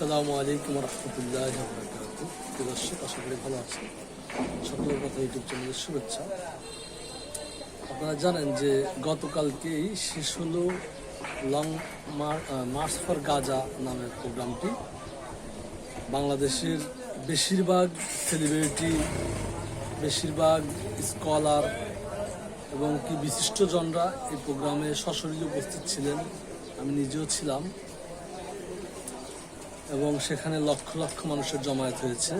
আসসালামু আলাইকুম রহমতুল্লাহ দর্শক, আশা করি ভালো আছেন। সকলের কথা ইউটিউব চ্যানেলের শুভেচ্ছা। আপনারা জানেন যে গতকালকেই শেষ হলো লং মার্চ ফর গাজা নামের প্রোগ্রামটি। বাংলাদেশের বেশিরভাগ সেলিব্রিটি, বেশিরভাগ স্কলার এবং কি বিশিষ্টজনরা এই প্রোগ্রামে সশরীরে উপস্থিত ছিলেন, আমি নিজেও ছিলাম। এবং সেখানে লক্ষ লক্ষ মানুষের জমায়েত হয়েছে।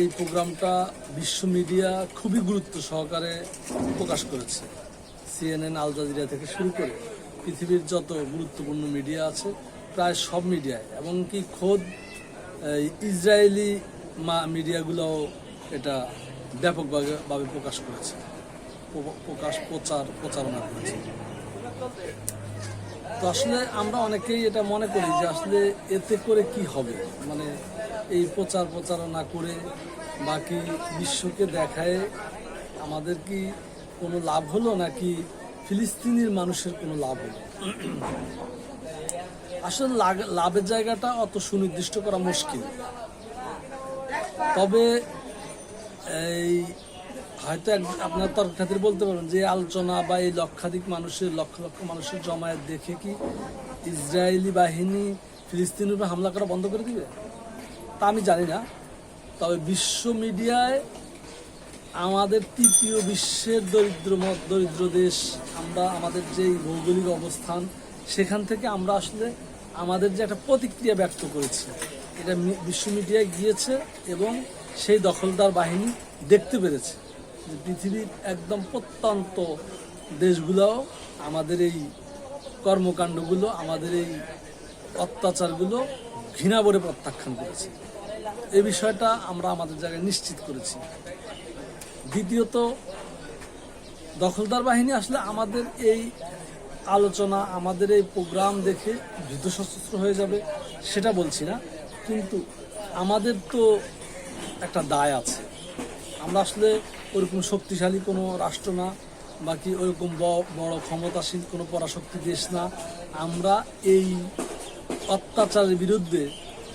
এই প্রোগ্রামটা বিশ্ব মিডিয়া খুবই গুরুত্ব সহকারে প্রকাশ করেছে। সিএনএন আল জাজিরা থেকে শুরু করে পৃথিবীর যত গুরুত্বপূর্ণ মিডিয়া আছে, প্রায় সব মিডিয়ায়। এমনকি খোদ ইসরায়েলি মা, মিডিয়াগুলোও এটা ব্যাপকভাবে, ভাবে প্রকাশ করেছে। প্রকাশ, প্রচার, প্রচারণা করেছে। তো আসলে আমরা অনেকেই এটা মনে করি যে আসলে এতে করে কি হবে? মানে এই প্রচার প্রচারণা করে বাকি বিশ্বকে দেখায় আমাদের কি কোনো লাভ হলো নাকি ফিলিস্তিনির মানুষের কোনো লাভ হলো? আসলে লাভের জায়গাটা অত সুনির্দিষ্ট করা মুশকিল। তবে এই হয়তো এক- আপনার তর্ক খাতির বলতে পারবেন যে আলোচনা বা এই লক্ষাধিক মানুষের, লক্ষ লক্ষ মানুষের জমায়েত দেখে কি ইসরায়েলি বাহিনী ফিলিস্তিনের উপর হামলা করা বন্ধ করে দিবে? তা আমি জানি না। তবে বিশ্ব মিডিয়ায় আমাদের তৃতীয় বিশ্বের দরিদ্র দরিদ্র দেশ, আমরা আমাদের যেই ভৌগোলিক অবস্থান, সেখান থেকে আমরা আসলে আমাদের যে একটা প্রতিক্রিয়া ব্যক্ত করেছি, এটা বিশ্ব মিডিয়ায় গিয়েছে এবং সেই দখলদার বাহিনী দেখতে পেরেছে। পৃথিবীর একদম প্রত্যন্ত দেশগুলোও আমাদের এই কর্মকাণ্ডগুলো, আমাদের এই অত্যাচারগুলো ঘৃণা ভরে প্রত্যাখ্যান করেছে। এই বিষয়টা আমরা আমাদের জায়গায় নিশ্চিত করেছি। দ্বিতীয়ত, দখলদার বাহিনী আসলে আমাদের এই আলোচনা, আমাদের এই প্রোগ্রাম দেখে যুদ্ধ সশস্ত্র হয়ে যাবে, সেটা বলছি না। কিন্তু আমাদের তো একটা দায় আছে। আমরা আসলে ওরকম শক্তিশালী কোনো রাষ্ট্র না, বাকি ওরকম বড় ক্ষমতাশীল কোনো পরাশক্তি দেশ না। আমরা এই অত্যাচারের বিরুদ্ধে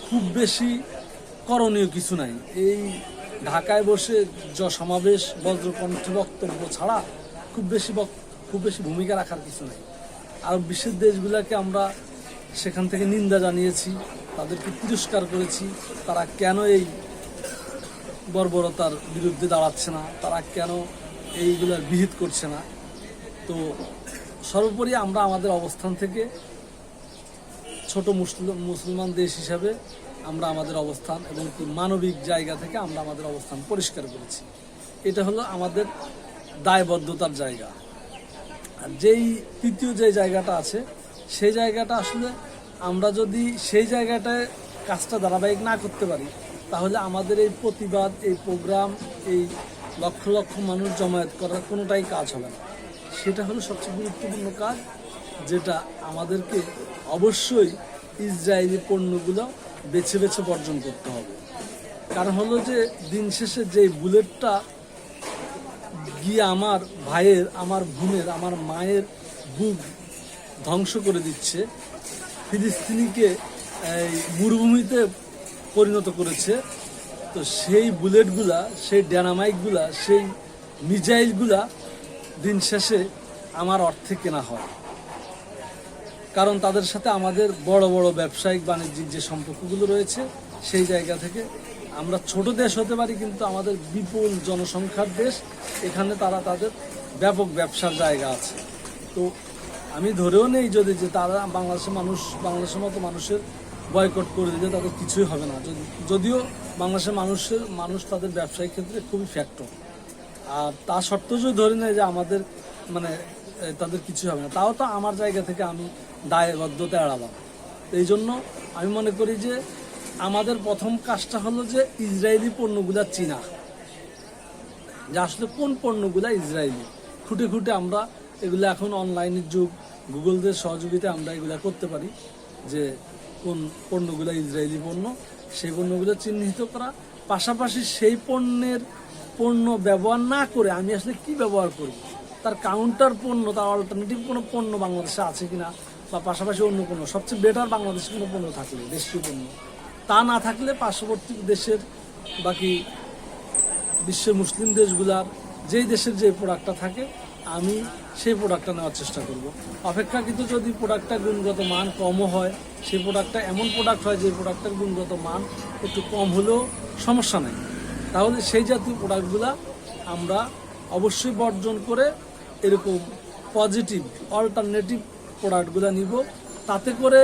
খুব বেশি করণীয় কিছু নাই। এই ঢাকায় বসে য সমাবেশ, বজ্রকণ্ঠে বক্তব্য ছাড়া খুব বেশি খুব বেশি ভূমিকা রাখার কিছু নাই। আর বিশ্বের দেশগুলোকে আমরা সেখান থেকে নিন্দা জানিয়েছি, তাদেরকে তিরস্কার করেছি, তারা কেন এই বর্বরতার বিরুদ্ধে দাঁড়াচ্ছে না, তারা কেন এইগুলার বিহিত করছে না? তো সর্বোপরি আমরা আমাদের অবস্থান থেকে ছোট মুসলিম, মুসলমান দেশ হিসাবে আমরা আমাদের অবস্থান এবং মানবিক জায়গা থেকে আমরা আমাদের অবস্থান পরিষ্কার করেছি। এটা হলো আমাদের দায়বদ্ধতার জায়গা। আর যেই তৃতীয় যে জায়গাটা আছে, সেই জায়গাটা আসলে আমরা যদি সেই জায়গাটায় কাজটা ধারাবাহিক না করতে পারি তাহলে আমাদের এই প্রতিবাদ, এই প্রোগ্রাম, এই লক্ষ লক্ষ মানুষ জমায়েত করার কোনোটাই কাজ হবে না। সেটা হলো সবচেয়ে গুরুত্বপূর্ণ কাজ, যেটা আমাদেরকে অবশ্যই ইসরায়েলি পণ্যগুলো বেছে বেছে বর্জন করতে হবে। কারণ হলো যে, দিন শেষে যে বুলেটটা গিয়ে আমার ভাইয়ের, আমার বোনের, আমার মায়ের বুক ধ্বংস করে দিচ্ছে, ফিলিস্তিনিকে এই মরুভূমিতে পরিণত করেছে। তো সেই বুলেটগুলা, সেই ড্যানামাইকগুলা সেই মিজাইলগুলা দিন শেষে আমার অর্থে কেনা হয়। কারণ তাদের সাথে আমাদের বড় বড় ব্যবসায়িক বাণিজ্যিক যে সম্পর্কগুলো রয়েছে, সেই জায়গা থেকে আমরা ছোট দেশ হতে পারি, কিন্তু আমাদের বিপুল জনসংখ্যার দেশ, এখানে তারা তাদের ব্যাপক ব্যবসার জায়গা আছে। তো আমি ধরেও নেই যদি যে তারা বাংলাদেশের মানুষ, বাংলাদেশের মতো মানুষের বয়কট করে দিলে তাদের কিছুই হবে না। যদি, যদিও বাংলাদেশের মানুষের, মানুষ তাদের ব্যবসায়িক ক্ষেত্রে খুবই ফ্যাক্টর আর তা সত্ত্বেও যদি ধরে নেয় যে আমাদের মানে তাদের কিছু হবে না, তাও তো আমার জায়গা থেকে আমি দায়বদ্ধতা এড়ালাম। এই জন্য আমি মনে করি যে আমাদের প্রথম কাজটা হলো যে ইসরায়েলি পণ্যগুলা চীনা। যে আসলে কোন পণ্যগুলা ইসরায়েলি? খুঁটে খুঁটে আমরা এগুলো এখন অনলাইনের যুগ গুগলদের সহযোগিতায় আমরা এগুলা করতে পারি। যে কোন পণ্যগুলো ইসরায়েলি পণ্য, সেই পণ্যগুলো চিহ্নিত করা। পাশাপাশি সেই পণ্যের পণ্য ব্যবহার না করে আমি আসলে কি ব্যবহার করি তার কাউন্টার পণ্য, তার অল্টারনেটিভ কোনো পণ্য বাংলাদেশে আছে কিনা? বা পাশাপাশি অন্য কোনো, সবচেয়ে বেটার বাংলাদেশে কোনো পণ্য থাকলে, দেশীয় পণ্য। তা না থাকলে পার্শ্ববর্তী দেশের বাকি বিশ্বের মুসলিম দেশগুলার, যেই দেশের যে প্রোডাক্টটা থাকে, আমি সেই প্রোডাক্টটা নেওয়ার চেষ্টা করব। অপেক্ষাকৃত যদি প্রোডাক্টটা গুণগত মান কমও হয়, সেই প্রোডাক্টটা এমন প্রোডাক্ট হয় যে প্রোডাক্টের গুণগত মান একটু কম হলেও সমস্যা নেই। তাহলে সেই জাতীয় প্রোডাক্টগুলো আমরা অবশ্যই বর্জন করে এরকম পজিটিভ অল্টারনেটিভ প্রোডাক্টগুলো নিব। তাতে করে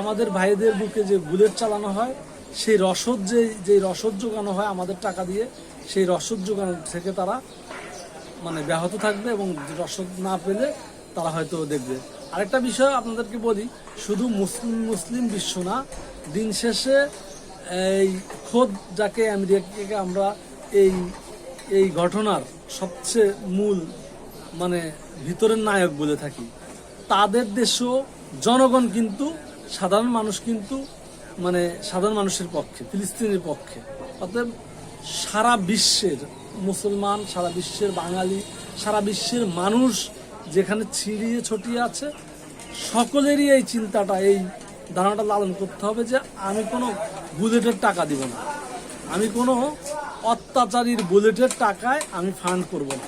আমাদের ভাইদের বুকে যে বুলেট চালানো হয়, সেই রসদ যে যে রসদ যোগানো হয় আমাদের টাকা দিয়ে, সেই রসদ যোগানো থেকে তারা মানে ব্যাহত থাকবে এবং রসদ না পেলে তারা হয়তো দেখবে। আরেকটা বিষয় আপনাদেরকে বলি, শুধু মুসলিম মুসলিম বিশ্ব না, দিন শেষে এই খোদ যাকে আমেরিকাকে আমরা এই এই ঘটনার সবচেয়ে মূল মানে ভিতরের নায়ক বলে থাকি। তাদের দেশও জনগণ কিন্তু, সাধারণ মানুষ কিন্তু মানে সাধারণ মানুষের পক্ষে, ফিলিস্তিনের পক্ষে। অতএব সারা বিশ্বের মুসলমান, সারা বিশ্বের বাঙালি, সারা বিশ্বের মানুষ যেখানে ছিড়িয়ে ছটিয়ে আছে, সকলেরই এই চিন্তাটা, এই ধারণাটা লালন করতে হবে যে আমি কোনো বুলেটের টাকা দিব না। আমি কোনো অত্যাচারীর বুলেটের টাকায় আমি ফান্ড করব না।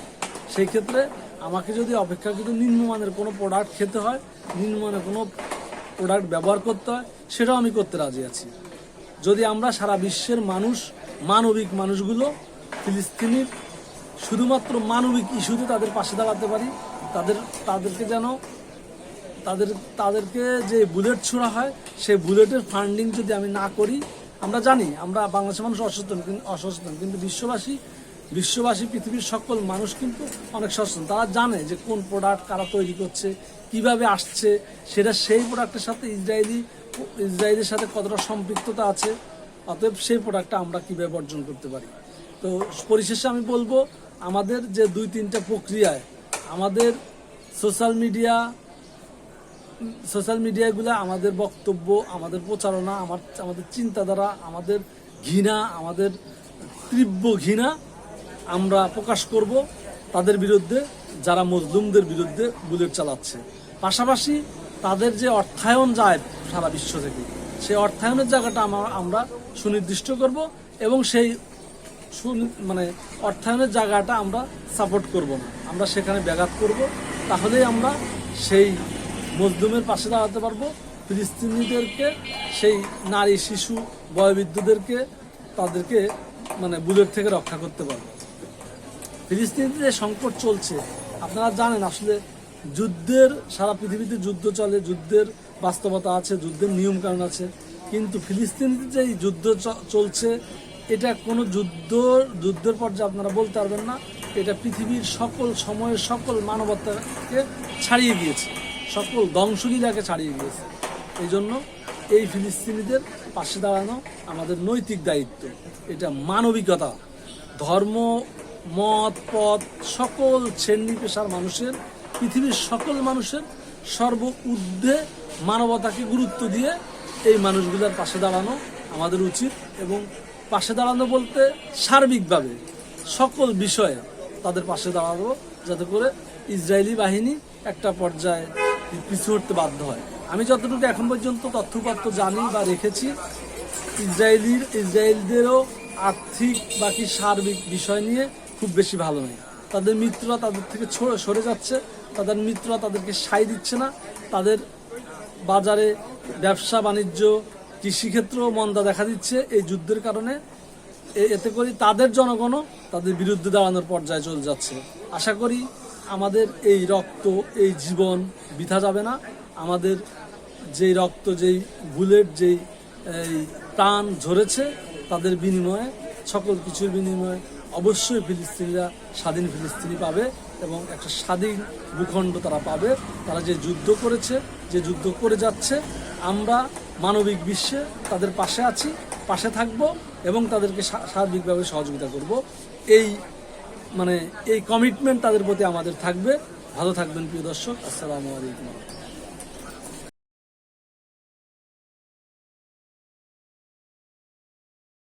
সেই ক্ষেত্রে আমাকে যদি অপেক্ষাকৃত নিম্নমানের কোনো প্রোডাক্ট খেতে হয়, নিম্নমানের কোনো প্রোডাক্ট ব্যবহার করতে হয়, সেটাও আমি করতে রাজি আছি। যদি আমরা সারা বিশ্বের মানুষ, মানবিক মানুষগুলো ফিলিস্তিনির শুধুমাত্র মানবিক ইস্যুতে তাদের পাশে দাঁড়াতে পারি। তাদের, তাদেরকে যেন, তাদের, তাদেরকে যে বুলেট ছোড়া হয়, সেই বুলেটের ফান্ডিং যদি আমি না করি, আমরা জানি, আমরা বাংলাদেশের মানুষ অসচেতন অসচেতন, কিন্তু বিশ্ববাসী বিশ্ববাসী পৃথিবীর সকল মানুষ কিন্তু অনেক সচেতন। তারা জানে যে কোন প্রোডাক্ট কারা তৈরি করছে, কীভাবে আসছে, সেটা সেই প্রোডাক্টের সাথে ইসরায়েলি, ইসরায়েলের সাথে কতটা সম্পৃক্ততা আছে, অতএব সেই প্রোডাক্টটা আমরা কীভাবে বর্জন করতে পারি। তো পরিশেষে আমি বলব, আমাদের যে দুই তিনটা প্রক্রিয়ায়, আমাদের সোশ্যাল মিডিয়া সোশ্যাল মিডিয়াগুলো আমাদের বক্তব্য, আমাদের প্রচারণা, আমার, আমাদের চিন্তাধারা, আমাদের ঘৃণা, আমাদের তীব্র ঘৃণা আমরা প্রকাশ করব তাদের বিরুদ্ধে, যারা মজলুমদের বিরুদ্ধে বুলেট চালাচ্ছে। পাশাপাশি তাদের যে অর্থায়ন যায় সারা বিশ্ব থেকে, সেই অর্থায়নের জায়গাটা আমরা সুনির্দিষ্ট করব এবং সেই মানে অর্থায়নের জায়গাটা আমরা সাপোর্ট করব না। আমরা সেখানে ব্যাঘাত করব। তাহলেই আমরা সেই মজলুমের পাশে দাঁড়াতে পারব। ফিলিস্তিনিদেরকে, সেই নারী, শিশু, বয়বৃদ্ধদেরকে তাদেরকে মানে বুলেট থেকে রক্ষা করতে পারব। ফিলিস্তিনিতে যে সংকট চলছে, আপনারা জানেন আসলে যুদ্ধের, সারা পৃথিবীতে যুদ্ধ চলে, যুদ্ধের বাস্তবতা আছে, যুদ্ধের নিয়মকানুন আছে। কিন্তু ফিলিস্তিনিতে যে যুদ্ধ চলছে এটা কোনো যুদ্ধ যুদ্ধের পর্যায়ে আপনারা বলতে পারবেন না, এটা পৃথিবীর সকল সময়ের সকল মানবতাকে ছাড়িয়ে গিয়েছে। সকল ধ্বংসলীলাকে ছাড়িয়ে গিয়েছে। এই জন্য এই ফিলিস্তিনিদের পাশে দাঁড়ানো আমাদের নৈতিক দায়িত্ব। এটা মানবিকতা। ধর্ম, মত, পথ, সকল শ্রেণি পেশার মানুষের, পৃথিবীর সকল মানুষের সর্ব ঊর্ধ্বে মানবতাকে গুরুত্ব দিয়ে এই মানুষগুলোর পাশে দাঁড়ানো আমাদের উচিত এবং পাশে দাঁড়ানো বলতে সার্বিকভাবে সকল বিষয়ে তাদের পাশে দাঁড়ানো, যাতে করে ইসরায়েলি বাহিনী একটা পর্যায়ে পিছু হটতে বাধ্য হয়। আমি যতটুকু এখন পর্যন্ত তথ্যপত্র জানি বা রেখেছি ইসরায়েলির, ইসরায়েলদেরও আর্থিক বাকি সার্বিক বিষয় নিয়ে খুব বেশি ভালো নেই। তাদের মিত্ররা তাদের থেকে সরে যাচ্ছে, তাদের মিত্ররা তাদেরকে সাই দিচ্ছে না, তাদের বাজারে ব্যবসা, বাণিজ্য কৃষিক্ষেত্রেও মন্দা দেখা দিচ্ছে এই যুদ্ধের কারণে। এতে করে তাদের জনগণও তাদের বিরুদ্ধে দাঁড়ানোর পর্যায়ে চলে যাচ্ছে। আশা করি আমাদের এই রক্ত, এই জীবন বৃথা যাবে না। আমাদের যেই রক্ত, যেই বুলেট, যেই, এই প্রাণ ঝরেছে, তাদের বিনিময়ে, সকল কিছুর বিনিময়ে অবশ্যই ফিলিস্তিনিরা স্বাধীন ফিলিস্তিনি পাবে। এবং একটা স্বাধীন ভূখণ্ড তারা পাবে। তারা যে যুদ্ধ করেছে, যে যুদ্ধ করে যাচ্ছে, আমরা মানবিক বিশ্বে তাদের পাশে আছি, পাশে থাকব এবং তাদেরকে সার্বিকভাবে সহযোগিতা করব। এই মানে এই কমিটমেন্ট তাদের প্রতি আমাদের থাকবে। ভালো থাকবেন প্রিয় দর্শক, আসসালামু আলাইকুম।